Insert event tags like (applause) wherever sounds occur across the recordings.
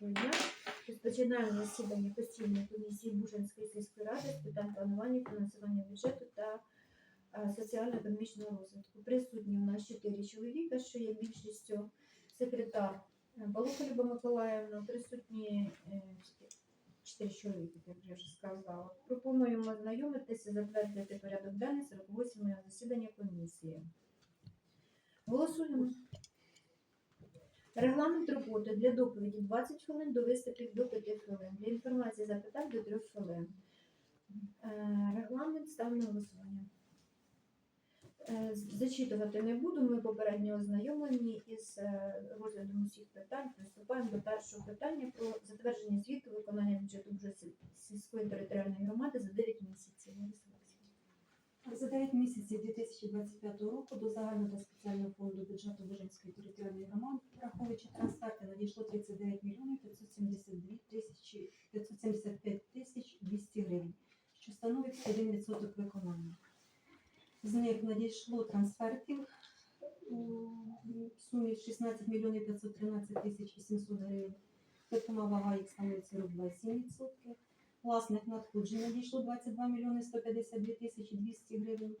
Доброго дня. Розпочинаємо засідання постійної комісії Бужанської сільської ради з питань планування, фінансування бюджету та е, соціально-економічного розвитку. Присутні у нас чотири чоловіка, що є більшістю секретар е, Балуха Люба Миколаївна, присутні е, чотири чоловіки, як я вже сказала. Пропонуємо ознайомитися, затвердити порядок денний 48-го засідання комісії. Голосуємо. Регламент роботи для доповіді 20 хвилин, до виступів до 5 хвилин. Для інформації запитань до 3 хвилин. Е, Регламент ставимо на голосування. Е, Зачитувати не буду. Ми попередньо ознайомлені із е, розглядом усіх питань. Приступаємо до першого питання про затвердження звіту виконання бюджету Бужа- сільської територіальної громади за 9 місяців. За 9 місяців 2025 року до загального та спеціального фонду бюджету Бужинської територіальної громади, враховуючи трансферти, надійшло 39 мільйонів 572 тисячі 575 тисяч 200 гривень, що становить 1% виконання. З них надійшло трансфертів у сумі 16 мільйонів 513 тисяч 800 гривень. Питома вага їх становить 42,7%. Власних надходжень надійшло 22 мільйони 152 тисячі 200 гривень.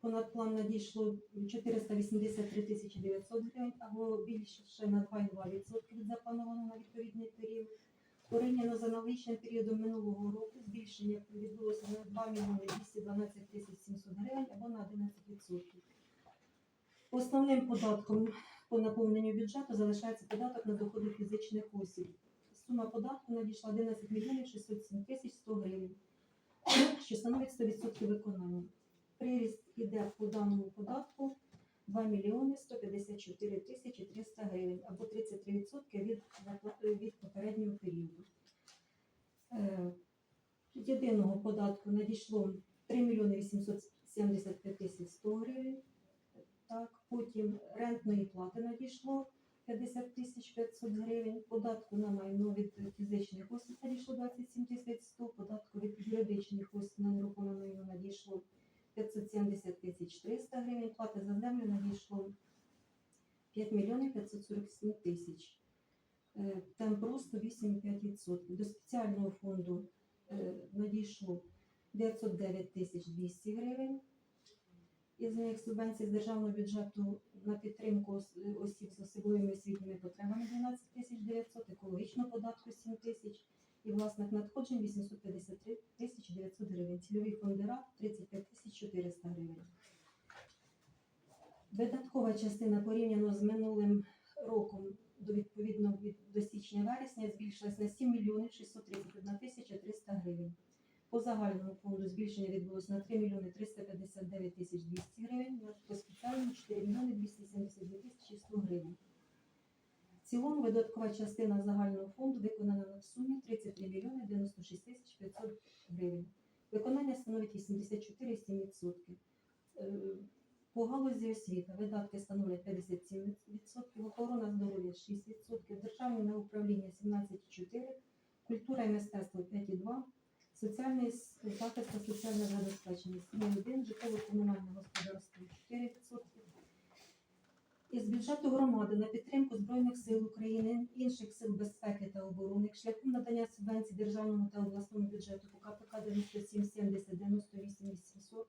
Понад план надійшло 483 тисячі 900 гривень, або більше на 2,2% від запланованого на відповідний період. Порівняно з аналогічним періодом минулого року збільшення відбулося на 2 мільйони 212 тисяч 700 гривень або на 11%. Основним податком по наповненню бюджету залишається податок на доходи фізичних осіб. Сума податку надійшла 11 мільйонів 607 тисяч 100 гривень, що становить 100% виконання. Приріст іде по даному податку 2 мільйони 154 тисячі 300 гривень або 33% від, від попереднього періоду. Е, Єдиного податку надійшло 3 мільйони 875 тисяч 100 гривень. Так, потім рентної плати надійшло 50 тисяч 500 гривень, податку на майно від фізичних осіб надійшло 27 тисяч 100, податку від юридичних осіб на нерухоме майно надійшло 570 тисяч 300 гривень, плати за землю надійшло 5 мільйонів 547 тисяч. Е, Темп росту 8,5%. До спеціального фонду е, надійшло 909 тисяч 200 гривень. Із них субвенції з державного бюджету на підтримку осіб з особливими освітніми потребами 12 тисяч 900, екологічного податку 7 тисяч і власних надходжень 853 тисячі 900 гривень. Цільові фонди РА 35 тисяч 400 гривень. Видаткова частина порівняно з минулим роком до відповідно від до січня-вересня збільшилась на 7 мільйонів 631 тисяча 300 гривень. По загальному фонду збільшення відбулося на 3 мільйони 359 тисяч 200 гривень, на- по спеціальному 4 мільйони 272 тисячі 100 гривень. В цілому видаткова частина загального фонду виконана на сумі 33 мільйони 96 тисяч 500 гривень. Виконання становить 84,7%. Е, По галузі освіти видатки становлять 57%, охорона здоров'я 6%, державне управління 17,4%, культура і мистецтво 5,2%, соціальний захист та соціальне забезпечення 7,1%, житлово-комунальне господарство 4%. Із бюджету громади на підтримку Збройних сил України, інших сил безпеки та оборони шляхом надання субвенцій державному та обласному бюджету по КПК 97 70 98 800,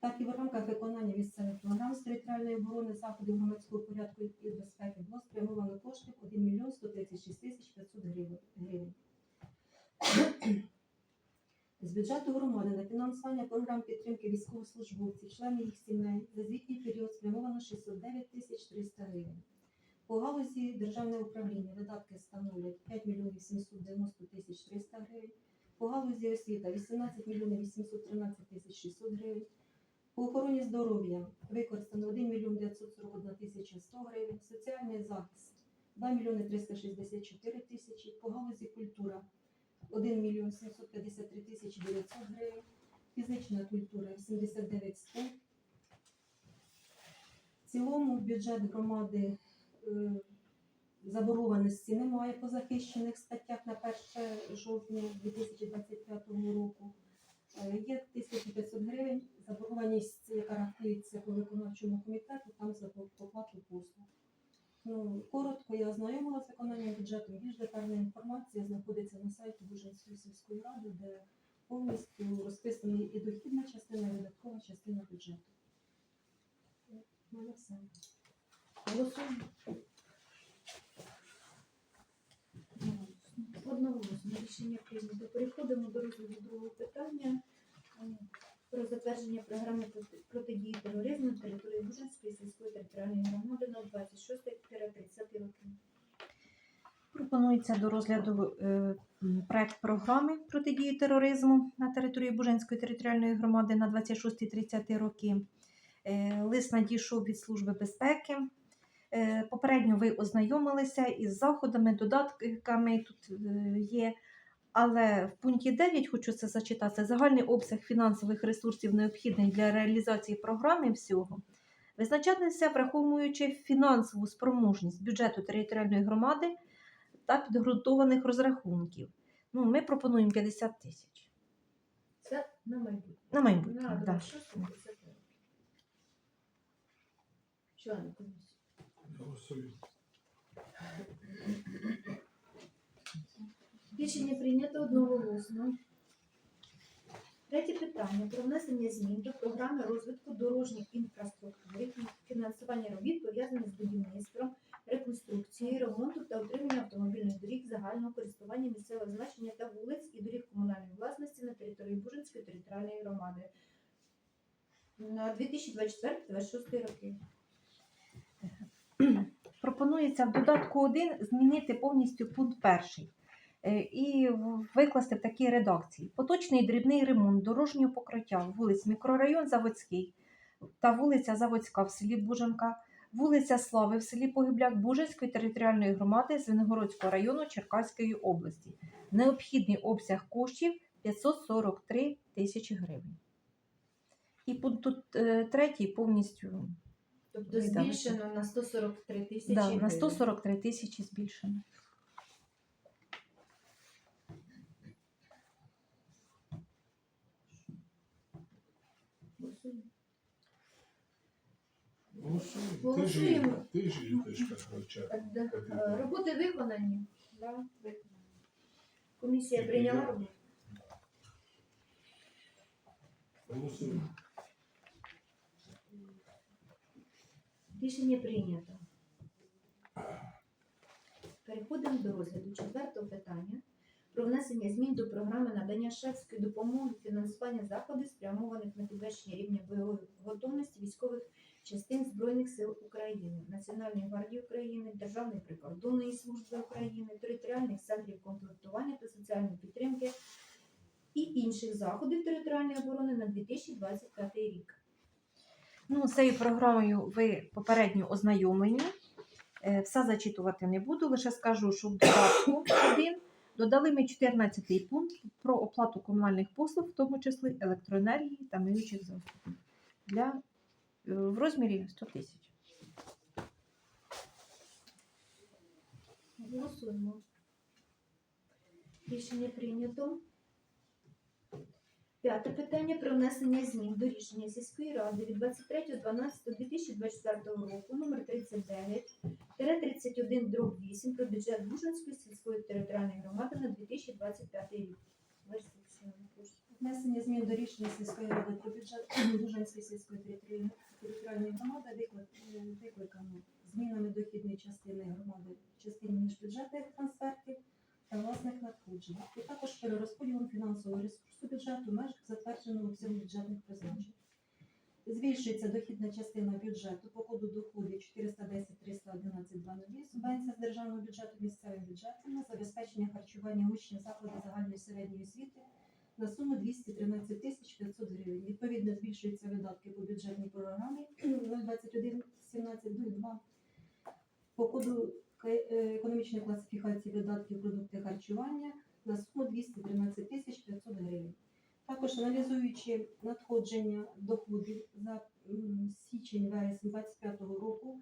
так і в рамках виконання місцевих програм з територіальної оборони заходів громадського порядку і безпеки було спрямовано кошти 1 мільйон 136 тисяч 500 гривень. З бюджету громади на фінансування програм підтримки військовослужбовців, членів їх сімей за звітній період спрямовано 609 тисяч 300 гривень. По галузі державне управління видатки становлять 5 мільйонів 790 тисяч 300 гривень. По галузі освіта 18 мільйонів 813 тисяч 600 гривень. По охороні здоров'я використано 1 мільйон 941 тисяча 100 гривень. Соціальний захист 2 мільйони 364 тисячі. По галузі культура 1 мільйон 753 тисячі 900 гривень. Фізична культура 89 100. В цілому бюджет громади е, заборгованості немає по захищених статтях на 1 жовтня 2025 року. Е, Є 1500 гривень. Заборгованість, яка рахується по виконавчому комітету, там за оплату послуг. Ну, коротко я ознайомилася з виконанням бюджету. Більш детальна інформація знаходиться на сайті Бужанської сільської ради, де повністю розписані і дохідна частина, і видаткова частина бюджету. У все. Голосуємо. Одноголосно рішення прийнято. Переходимо до розгляду другого питання про затвердження програми протидії тероризму на території Бужанської сільської територіальної громади на 26-30 роки. Пропонується до розгляду е, проект програми протидії тероризму на території Буженської територіальної громади на 26-30 роки. Е, Лист надійшов від Служби безпеки. Е, Попередньо ви ознайомилися із заходами, додатками тут є. Але в пункті 9 хочу це зачитати. Загальний обсяг фінансових ресурсів необхідних для реалізації програми всього визначатися, враховуючи фінансову спроможність бюджету територіальної громади та підґрунтованих розрахунків. Ну, ми пропонуємо 50 тисяч. Це на майбутнє. На майбутнє. На да. 26-30 роки. Члени комісії. Рішення прийнято одноголосно. Третє питання про внесення змін до програми розвитку дорожніх інфраструктури, фінансування робіт пов'язаних з будівництвом, реконструкцією, ремонту та утримання автомобільних доріг загального користування місцевого значення та вулиць і доріг комунальної власності на території Бужинської територіальної громади на 2024-2026 роки. Пропонується в додатку 1 змінити повністю пункт перший і викласти в такій редакції. Поточний дрібний ремонт дорожнього покриття вулиць мікрорайон Заводський та вулиця Заводська в селі Бужанка, вулиця Слави в селі Погибляк Бужанської територіальної громади Звенигородського району Черкаської області. Необхідний обсяг коштів 543 тисячі гривень. І тут е, третій повністю Тобто збільшено на 143 тисячі да, на гривень. 143 тисячі збільшено. Голосуємо. Голосуємо. Ти Голосуємо. ж ти ж Юлічка Хвальчак. Так, да. Е, Роботи виконані. Да, виконані. Комісія прийняла роботу. Голосуємо. Рішення прийнято. Переходимо до розгляду четвертого питання про внесення змін до програми надання шефської допомоги фінансування заходів, спрямованих на підвищення рівня бойової готовності військових частин Збройних сил України, Національної гвардії України, Державної прикордонної служби України, територіальних центрів комплектування та соціальної підтримки і інших заходів територіальної оборони на 2025 рік. Ну, з цією програмою ви попередньо ознайомлені. Е, Все зачитувати не буду, лише скажу, що в додатку 1 додали ми 14 пункт про оплату комунальних послуг, в тому числі електроенергії та миючих засобів для, в розмірі 100 тисяч. Голосуємо. Рішення прийнято. П'яте питання про внесення змін до рішення сільської ради від 23.12.2024 року номер 39 31 дроб 8 про бюджет Бужанської сільської територіальної громади на 2025 рік. Внесення змін до рішення сільської ради про бюджет Бужанської сільської територіальної- територіальної громади е, викликано змінами дохідної частини громади в частині міжбюджетних трансфертів та власних надходжень, і також перерозподілом фінансового ресурсу бюджету в межах затвердженого обсягу бюджетних призначень. Збільшується дохідна частина бюджету по коду доходів 410 311 202 субвенція з державного бюджету місцевим бюджетом на забезпечення харчування учнів закладів загальної середньої освіти на суму 213 тисяч 500 гривень. Відповідно, збільшуються видатки по бюджетній програмі (clears throat) 021 17 по коду е, економічної класифікації видатків продукти харчування на суму 213 тисяч 500 гривень. Також аналізуючи надходження доходів за січень-вересень 2025 року,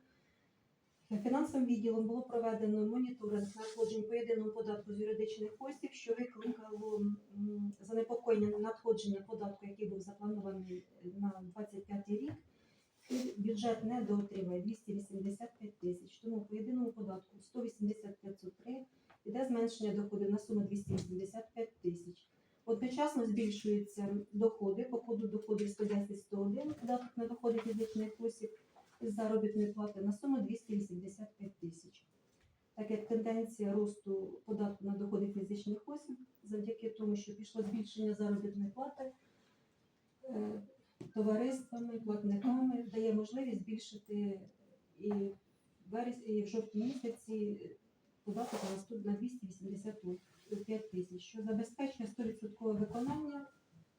Фінансовим відділом було проведено моніторинг надходжень по єдиному податку з юридичних осіб, що викликало занепокоєння надходження податку, який був запланований на 25 рік. Бюджет не доотримає 285 тисяч. Тому по єдиному йде зменшення доходів на суму 285 тисяч. Одночасно збільшуються доходи по коду доходів 110-101, податок на доходи фізичних осіб із заробітної плати на суму 285 тисяч. Так як тенденція росту податку на доходи фізичних осіб завдяки тому, що пішло збільшення заробітної плати е, товариствами, платниками, дає можливість збільшити і в жовтні місяці податок на 285 тисяч, що забезпечує 100% виконання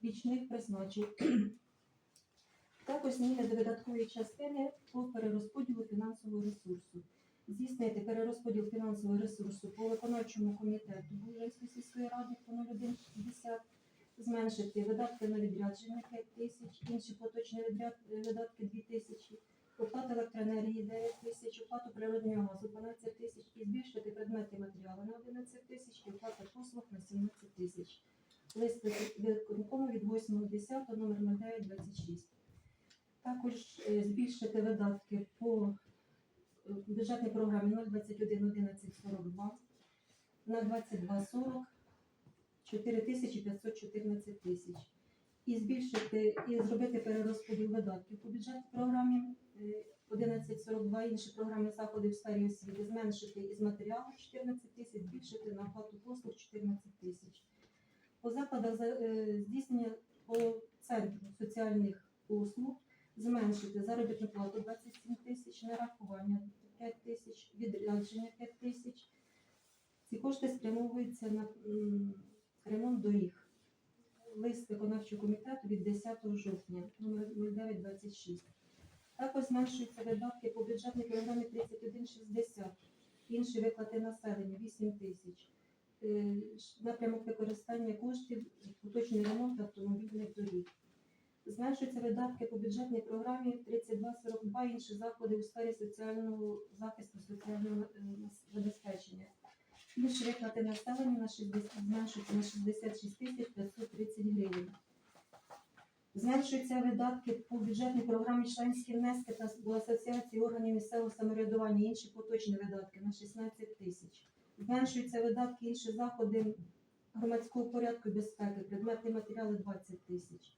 річних призначень. Також зміни до видаткової частини по перерозподілу фінансового ресурсу. Здійснити перерозподіл фінансового ресурсу по виконавчому комітету Бужанської сільської ради по 0160, зменшити видатки на відрядження 5 тисяч, інші поточні видатки 2 тисячі, оплата електроенергії 9 тисяч, оплату природнього газу 12 тисяч і збільшити предмети і матеріали на 11 тисяч і оплата послуг на 17 тисяч. Лист виконкому від 8.10 номер 0926. Також е, збільшити видатки по е, бюджетній програмі 021 1142 на 2240 4514 тисяч. І збільшити і зробити перерозподіл видатків по бюджетній програмі е, 1142 інші програми заходи в сфері освіти, зменшити із матеріалу 14 тисяч, збільшити на оплату послуг 14 тисяч. По закладах е, здійснення по центру соціальних послуг зменшити заробітну плату 27 тисяч, нарахування 5 тисяч, відрядження 5 тисяч. Ці кошти спрямовуються на ремонт доріг. Лист виконавчого комітету від 10 жовтня, номер 0926. Також зменшуються видатки по бюджетній програмі 3160, інші виплати населенню 8 тисяч. Е, Напрямок використання коштів поточний ремонт автомобільних доріг. Зменшуються видатки по бюджетній програмі 3242 інші заходи у сфері соціального захисту соціального е, забезпечення. Інші виплати населенню на 60, зменшуються на 66 тисяч 530 гривень. Зменшуються видатки по бюджетній програмі членські внески та до асоціації органів місцевого самоврядування інші поточні видатки на 16 тисяч. Зменшуються видатки інші заходи громадського порядку і безпеки, предмети і матеріали 20 тисяч.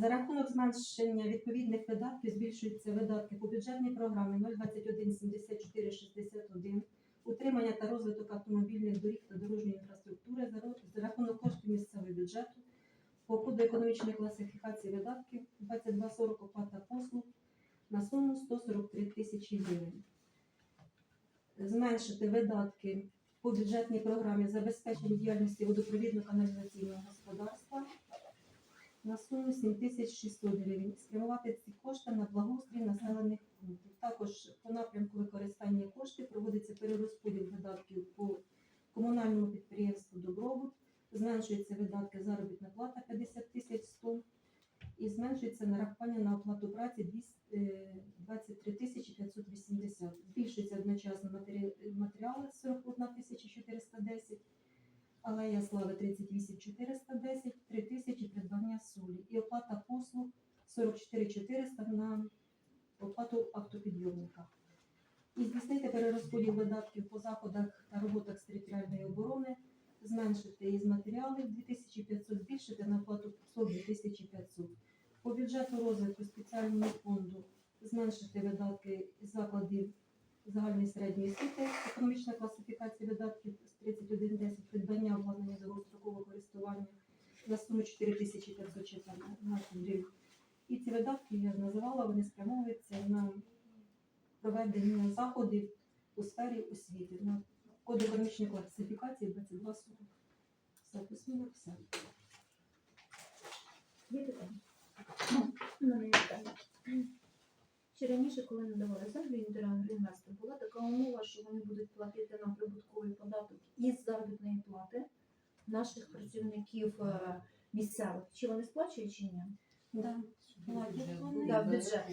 За рахунок зменшення відповідних видатків збільшуються видатки по бюджетній програмі 021 74 61 утримання та розвиток автомобільних доріг та дорожньої інфраструктури за рахунок коштів місцевого бюджету по коду економічної класифікації видатків 2240 оплата послуг на суму 143 тисячі гривень. Зменшити видатки по бюджетній програмі забезпечення діяльності водопровідно-каналізаційного господарства на суму 7600 гривень. Спрямувати ці кошти на благоустрій населених пунктів. Також по напрямку використання коштів проводиться перерозподіл видатків по комунальному підприємству Добробут. Зменшуються видатки заробітна плата 50 тисяч 100 і зменшується нарахування на оплату праці 200, е, 23 тисячі 580. Збільшується одночасно матеріали 41 тисяча 410, алея слави 38 410, 3 тисячі придбання солі і оплата послуг 44 400 на оплату автопідйомника. І здійснити перерозподіл видатків по заходах та роботах з територіальної оборони зменшити із матеріалів 2500, збільшити на оплату послуг 2500. По бюджету розвитку спеціального фонду зменшити видатки закладів загальної середньої освіти, економічна класифікація видатків з 3110, придбання обладнання довгострокового користування на суму 4514 гривень. І ці видатки, я називала, вони спрямовуються на проведення заходів у сфері освіти. На код економічної класифікації 2240. Все, плюс-мінус все. Є питання? У мене є питання. Ще раніше, коли надавали землю інвесторам, була така умова, що вони будуть платити нам прибутковий податок із заробітної плати наших працівників е, місцевих. Чи вони сплачують, чи ні? Да. Платять вони. Да, в бюджет.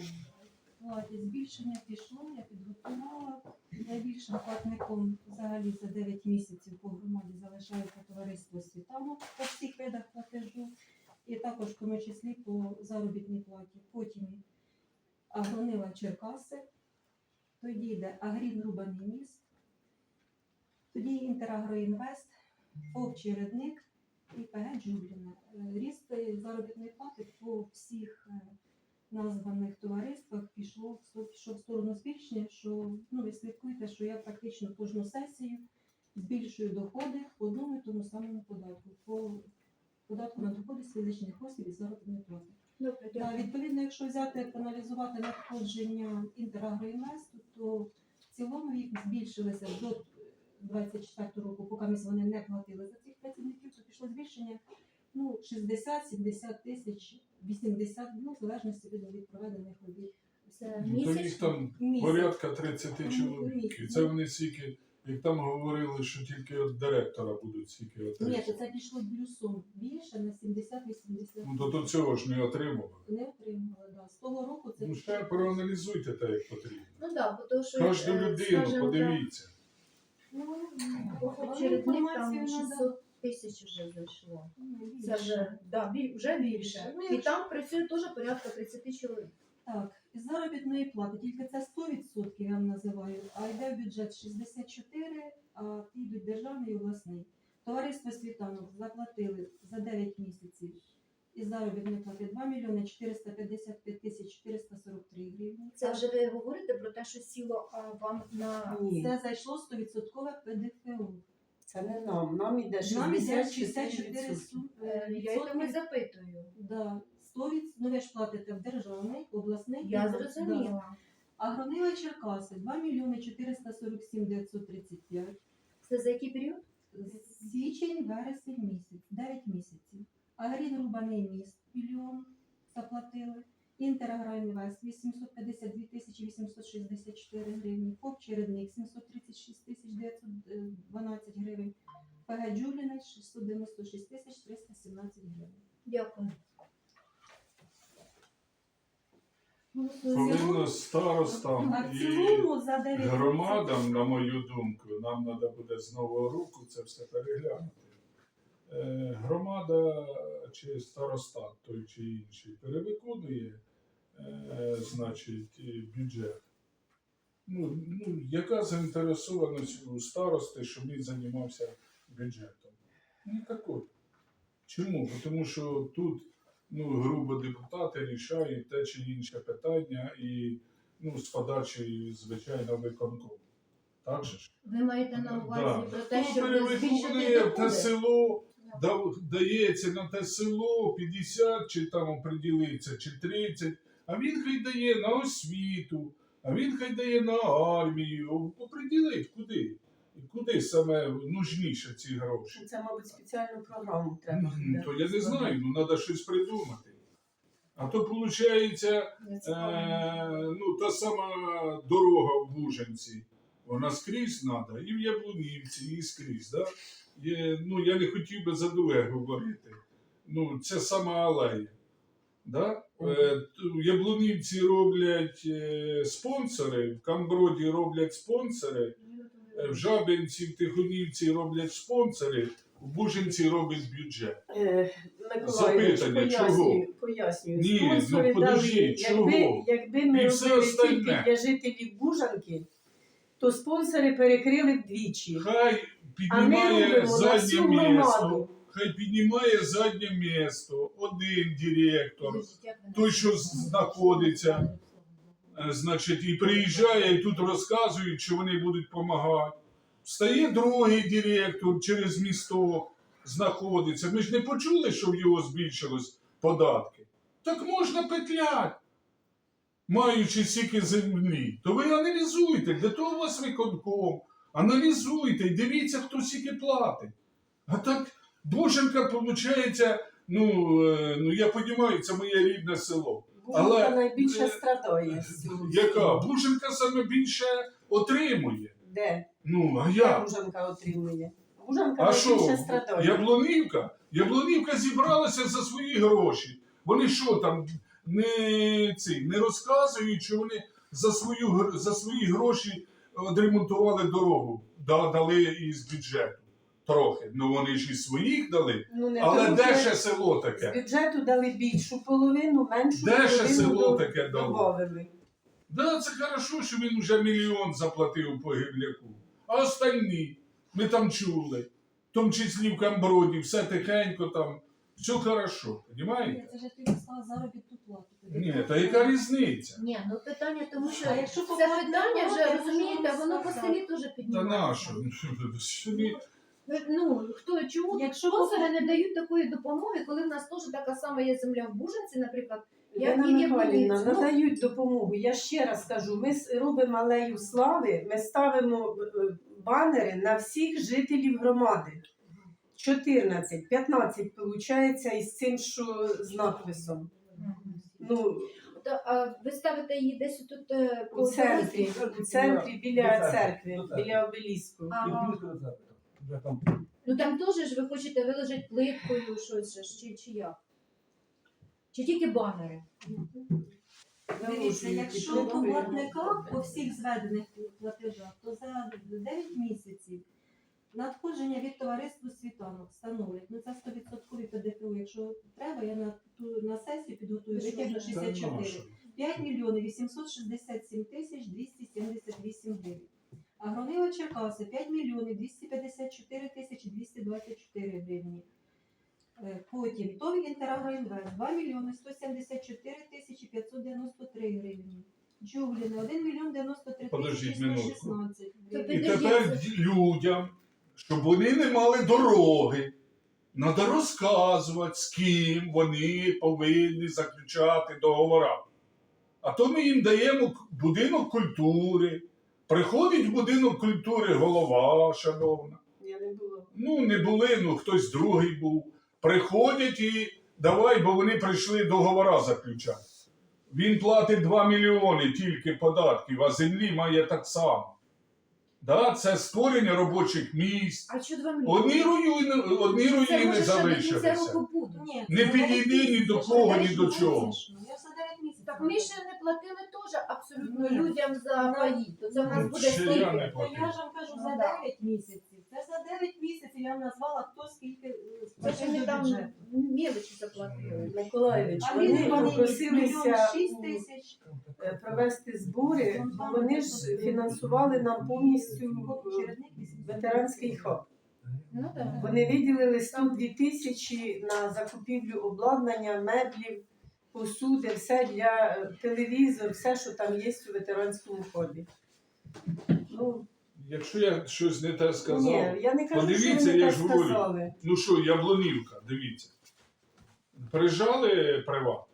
Платять. Збільшення пішло, я підготувала. Найбільшим платником взагалі за 9 місяців по громаді залишається товариство Світанок по всіх видах платежу, і також в тому числі по заробітній платі. Потім Агронила Черкаси, тоді йде Агрін Рубаний міст, Тоді Інтерагроінвест, ФОП Чередник і ПГ Джуліна. Е, Ріст е, заробітної плати по всіх е, названих товариствах пішло пішов в сторону збільшення, що ну ви слідкуєте, що я практично кожну сесію збільшую доходи по одному і тому самому податку. По податку на доходи з фізичних осіб і заробітної плати. Добре, дякую. відповідно, якщо взяти аналізувати надходження Інтерагроінвесту, то в цілому їх збільшилися до 24 року, поки ми вони не платили за цих працівників, то пішло збільшення ну, 60-70 тисяч, 80, ну, в залежності від, від проведених робіт. Це Ну, то їх там Місяць. порядка 30 Ну, чоловік. І це вони стільки, як там говорили, що тільки від директора будуть стільки Ні, то отримати. це пішло плюсом більше на 70-80. Ну, то до цього ж не отримували. Не отримали, да. З того року це Ну, ще проаналізуйте те, як потрібно. Ну так, бо то, що Кожну е, людину, скажімо так, подивіться. Ну, інформацію надо. 600 тисяч вже зайшло. Ну, Це вже, да, вже більше. Більше. Ну, І якщо- там працює теж порядка 30 чоловік. Так, із заробітної плати, тільки це 100% я вам називаю, а йде в бюджет 64, а йдуть державний і обласний. Товариство світанок заплатили за 9 місяців із заробітної плати 2 мільйони 455 тисяч 443 гривні. Це вже ви говорите про те, що сіло а, вам на Ні, Це зайшло 100% ПДФО. це не нам. Нам іде Нам іде 64 64 су- е, я й тому і відсотки. запитую. Да, 100 від... ну ви ж платите в державний, обласний. Я і- да. зрозуміла. Агронила Черкаси 2 мільйони 447 935. Це за який період? Січень, вересень місяць, 9 місяців. Агрін Рубаний міст мільйон заплатили. Інтерагроінвест 852 тисячі 864 гривні. ФОП Чередник 736 тисяч 912 гривень. ПГ Джуліна 696 тисяч 317 гривень. Дякую. Ну, Повинно старостам і цілому за 9 громадам, на мою думку, нам треба буде з нового року це все переглянути. Е, Громада чи старостат той чи інший перевиконує е, значить, бюджет. Ну, ну, яка заінтересованість у старости, щоб він займався бюджетом? Ніякої. Чому? Тому що тут ну, грубо депутати рішають те чи інше питання і ну, з подачі, звичайно, виконкому. Так же ж? Ви маєте на увазі Да. про те, щоб збільшити те доходи? село, да- дається на те село 50 чи там оприділиться, чи 30, а він хай дає на освіту, а він хай дає на армію. Оприділить куди? І Куди саме нужніше ці гроші? Це, мабуть, спеціальну програму треба. Ну, то я не знаю, ну треба щось придумати. А то виходить, Е, ну, та сама дорога в Бужанці, вона скрізь треба, і в Яблунівці, і скрізь. Да? Є, ну, я не хотів би за друге говорити. Ну, це сама алея. Да? Е, Яблунівці роблять е, спонсори, в Камброді роблять спонсори, в Жабинці, в Тихонівці роблять спонсори, в Бужанці роблять бюджет. Е, Миколаївич, Запитання, чого? пояснюю, пояснюю. Ні, Спонсори ну, подожди, дали, чого? якби, якби ми І все робили остальне. тільки для жителів Бужанки, то спонсори перекрили вдвічі. Хай піднімає робимо на заднє місто. громаду. Хай піднімає заднє місто, один директор, той, що знаходиться. Е, значить, і приїжджає, і тут розказують, що вони будуть допомагати. Встає другий директор через місто знаходиться. Ми ж не почули, що в його збільшилось податки. Так можна петлять, маючи стільки землі. То ви аналізуйте, для того у вас виконком. Аналізуйте і дивіться, хто стільки платить. А так Боженка, виходить, ну, е, ну я розумію, це моє рідне село. Бужанка Але, найбільше е, страдає. Яка? Буженка саме більше отримує. Де? Ну, а Де як? Бужанка отримує? Бужанка А найбільше що? страдає. Яблонівка? Яблонівка зібралася за свої гроші. Вони що там не, ці, не розказують, що вони за, свою, гр- за свої гроші відремонтували дорогу, да, дали із бюджету. Трохи. Ну вони ж і своїх дали. Ну, не Але тому, де що ще село З таке? бюджету дали більшу половину, меншу Де ще половину село до- таке дало? добавили. Да, це хорошо, що він вже мільйон заплатив по гівляку. А остальні? Ми там чули. В тому числі в Камброді, все тихенько там, все хорошо, розумієте? Це ж тобі сказала заробітну плату. Ні, та яка різниця? Ні, ну питання тому, що А якщо це питання вже плати, розумієте, то воно по сказати? селі теж Та піднімається. нащо? (laughs) Ну хто чому Якщо спонсори не дають такої допомоги, коли в нас теж така сама є земля в Бужанці, наприклад. В Михайлівна, Ну, надають допомогу. Я ще раз кажу, ми робимо алею слави, ми ставимо е, банери на всіх жителів громади. 14, 15 виходить із цим, що з надписом. Ну, то, а ви ставите її десь тут е, по у центрі, у центрі біля церкви, церкви, церкви. біля обеліску. Ага. Вже там Ну там теж ж ви хочете виложити плиткою щось же ж, чи, чи як? Чи тільки банери? Дивіться, якщо по платниках по всіх зведених платежах, то за 9 місяців надходження від товариства світанок становить, ну це 100% ПДФО. Якщо треба, я на ту на сесію підготую витягну що? 64. 5 мільйонів 867 тисяч 278 гривень. Агронила Черкаси 5 мільйонів 254 тисячі 224 гривні. Е, Потім ТОВ Інтерагроінвест 2 мільйони 174 тисячі 593 гривні. Джугліни 1 мільйон 93 Подождіть тисячі минутку. 116 То І гривень. Тепер людям, щоб вони не мали дороги, треба розказувати, з ким вони повинні заключати договори. А то ми їм даємо к- будинок культури. Приходить в будинок культури голова, шановна. Я не було. Ну, не були, ну хтось другий був. Приходять і давай, бо вони прийшли договора заключати. Він платить 2 мільйони тільки податків, а землі має так само. Да, це створення робочих місць. А що два мільйони? Одні руїни, одні руїни залишилися. Не підійди ні до кого, ні до чого. Так ми ще не платили теж абсолютно Ні. людям за паї. То це в нас Ну, буде ще я скільки? не То я ж вам кажу Ну, за да. 9 місяців. Це за 9 місяців я вам назвала, хто скільки е, Це ще ми до там бюджету. мілочі заплатили. Миколаївич, А вони вони попросилися 6 у- тисяч. е, провести збори, вони ж фінансували нам повністю Чередник 800. ветеранський хаб. Ну так. Вони виділили 102 тисячі на закупівлю обладнання, меблів, посуди, все для е, телевізор, все, що там є у ветеранському хобі. Ну, Якщо я щось не те сказав, ні, я не кажу, Подивіться, що я ж говорю. сказали. Ну що, Яблонівка, дивіться. Прижали приват.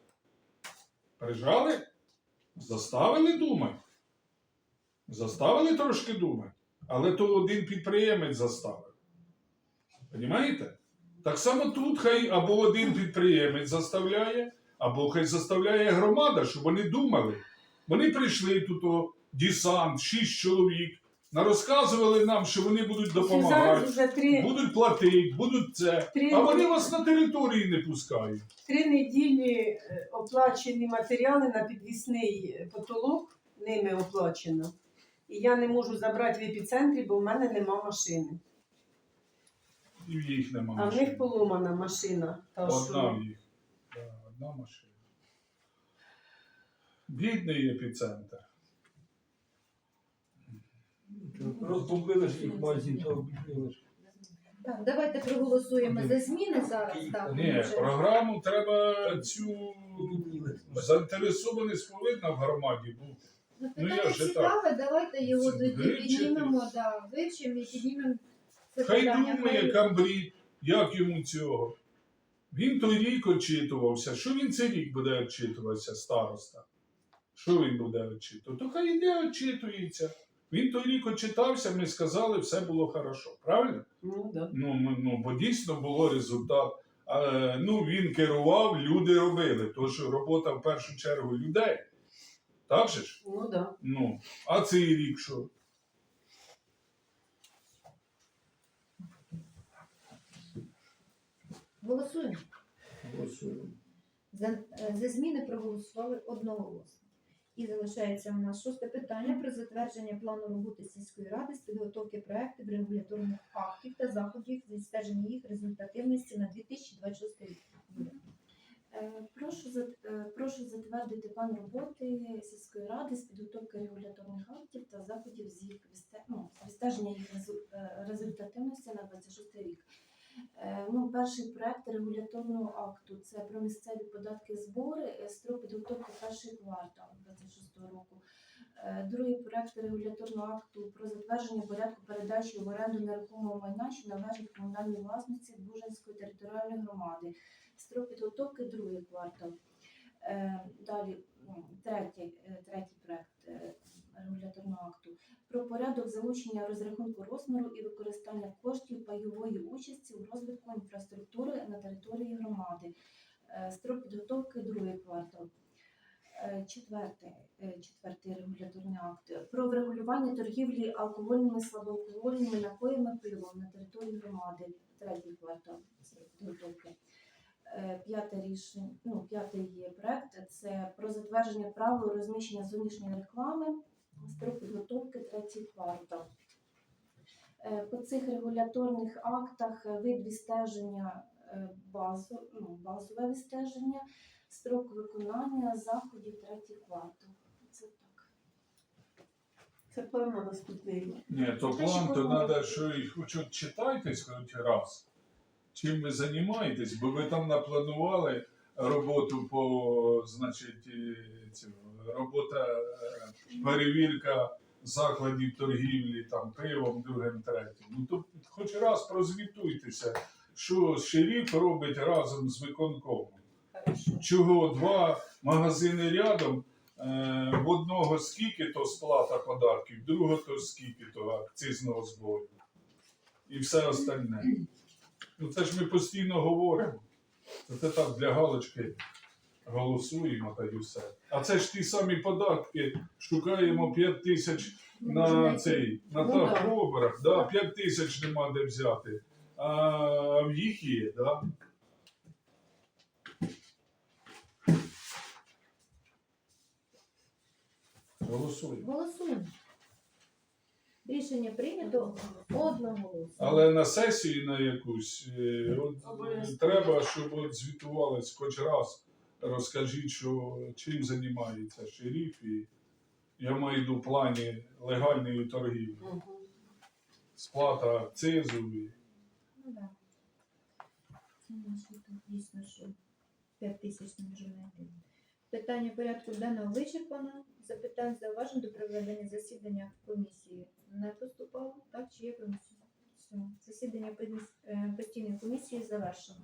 Прижали, заставили думати. Заставили трошки думати. Але то один підприємець заставив. Понімаєте? Так само тут хай або один підприємець заставляє, або хай заставляє громада, щоб вони думали. Вони прийшли тут о, десант, шість чоловік, нарозказували нам, що вони будуть допомагати. Зараз вже три, Будуть платити, будуть це. Три- А вони вас на території не пускають. три неділі е, оплачені матеріали на підвісний потолок, ними оплачено. І я не можу забрати в епіцентрі, бо в мене нема машини. І в їх нема А в них поломана машина. Та Одна що... в їх. Да, одна машина. Бідний епіцентр. розбомбили ж їх магазин, то обіцяли ж. Так, давайте проголосуємо за зміни зараз. Так, Ні, вже. програму треба цю заінтересованість повинна в громаді бути. Ну, Ну, я питання вже цікаве, давайте його тоді Вивчити. піднімемо, да, вивчимо і піднімемо це Хай питання. думає Хай- Камбрі, як йому цього. Він той рік очитувався. Що він цей рік буде очитуватися, староста? Що він буде очитувати? То хай іде очитується. Він той рік очитався, ми сказали, все було хорошо. Правильно? Ну, да. Ну, ми- ну бо дійсно було результат. Е, ну, він керував, люди робили. Тож робота в першу чергу людей. Так же ж? Ну, да. Ну, а цей рік що? Голосуємо. Голосуємо. За, е, за зміни проголосували одноголосно. І залишається у нас шосте питання про затвердження плану роботи сільської ради з підготовки проєктів регуляторних актів та заходів зі стеження їх результативності на 2026 рік. Е, Прошу, е, прошу затвердити план роботи сільської ради з підготовки регуляторних актів та заходів з їх ну, відстеження їх результативності на 26 рік. Е, Ну, перший проект регуляторного акту це про місцеві податки збори, е, строк підготовки перший квартал 26 року. Е, Другий проект регуляторного акту про затвердження порядку передачі в оренду нерухомого майна, що належить комунальній власності Бужанської територіальної громади. Строк підготовки другий квартал. Е, Далі третій, е, третій проект е, регуляторного акту про порядок залучення розрахунку розміру і використання коштів пайової участі у розвитку інфраструктури на території громади. Е, Строк підготовки другий квартал. Е, Четвертий, е, четвертий регуляторний акт про врегулювання торгівлі алкогольними слабоалкогольними напоями пивом на території громади. Третій квартал підготовки. П'яте рішення, ну, п'ятий проект це про затвердження правил розміщення зовнішньої реклами, строк підготовки третій квартал. Е, По цих регуляторних актах е, вид відстеження е, базу, ну, базове відстеження, строк виконання заходів третій квартал. Це так. Це план на наступний рік. Ні, то план, то треба, що їх хоч от читайтесь хоч раз, чим ви займаєтесь, бо ви там напланували роботу по, значить, цю, робота, е, перевірка закладів торгівлі, там, пивом, другим, третім. Ну, то хоч раз прозвітуйтеся, що шериф робить разом з виконкомом. Чого два магазини рядом, е, в одного скільки то сплата податків, другого то скільки то акцизного збору. І все остальне. Ну це ж ми постійно говоримо. Це так для галочки голосуємо та й все. А це ж ті самі податки. Шукаємо 5 тисяч на цей, на Ну, да. да, 5 тисяч нема де взяти. А в їх є, да? Голосуємо. Голосуємо. Рішення прийнято одноголосно. Але на сесію на якусь е, от, е, треба, щоб от звітувались хоч раз. Розкажіть, що чим займається шериф, і я маю в плані легальної торгівлі, сплата акцизу. І... Ну, да. Це наші тут дійсно, що 5 тисяч не можемо знайти. Питання порядку денного вичерпано. Запитань зауважень до проведення засідання комісії не поступало. Так, чи є комісія? Все. Засідання коміс- е, постійної комісії завершено.